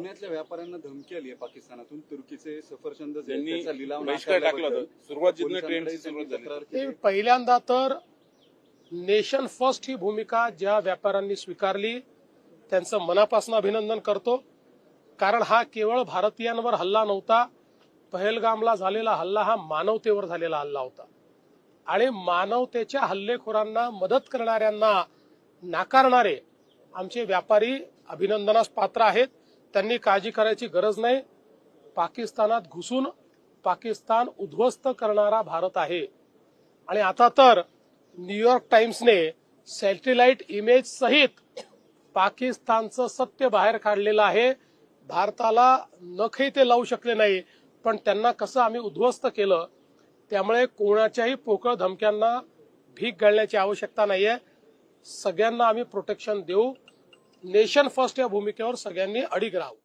सोन्यातल्या व्यापाऱ्यांना धमकी आली आहे पाकिस्तानातून. तुर्कीचे सफरचंद जे आहेत, त्यांनी त्याचा लिलाव बहिष्कार टाकला होता. नाकारल्याबद्दल सुरुवात जिथनं पोलिसांकडे ट्रेंडची त्यांनी सुरुवात झाली. तक्रार केली. पहिल्यांदा तर नेशन फर्स्ट ही भूमिका ज्या व्यापाऱ्यांनी स्वीकारली त्यांचं मनापासून अभिनंदन करतो. कारण हा केवळ भारतीयांवर हल्ला नव्हता पहलगामला झालेला हल्ला हा मानवतेवर झालेला हल्ला होता. आणि मानवतेच्या हल्लेखोरांना मदत करणाऱ्यांना नाकारणारे आमचे व्यापारी अभिनंदनास पात्र आहेत. त्यांनी काळजी करायची गरज नाही. पाकिस्तानात घुसून पाकिस्तान उद्ध्वस्त करणारा भारत आहे. आणि आता तर न्यूयॉर्क टाइम्सने सॅटेलाइट इमेज सहित पाकिस्तानचं सत्य बाहेर काढलेलं आहे. भारताला नखही ते लावू शकले नाही. पण त्यांना कसं आम्ही उद्ध्वस्त केलं त्यामुळे कोणाच्याही पोकळ धमक्यांना भीक घालण्याची आवश्यकता नाहीये. सगळ्यांना आम्ही प्रोटेक्शन देऊ. नेशन फर्स्ट या भूमिकेवर सगळ्यांनी अडीग राहावं.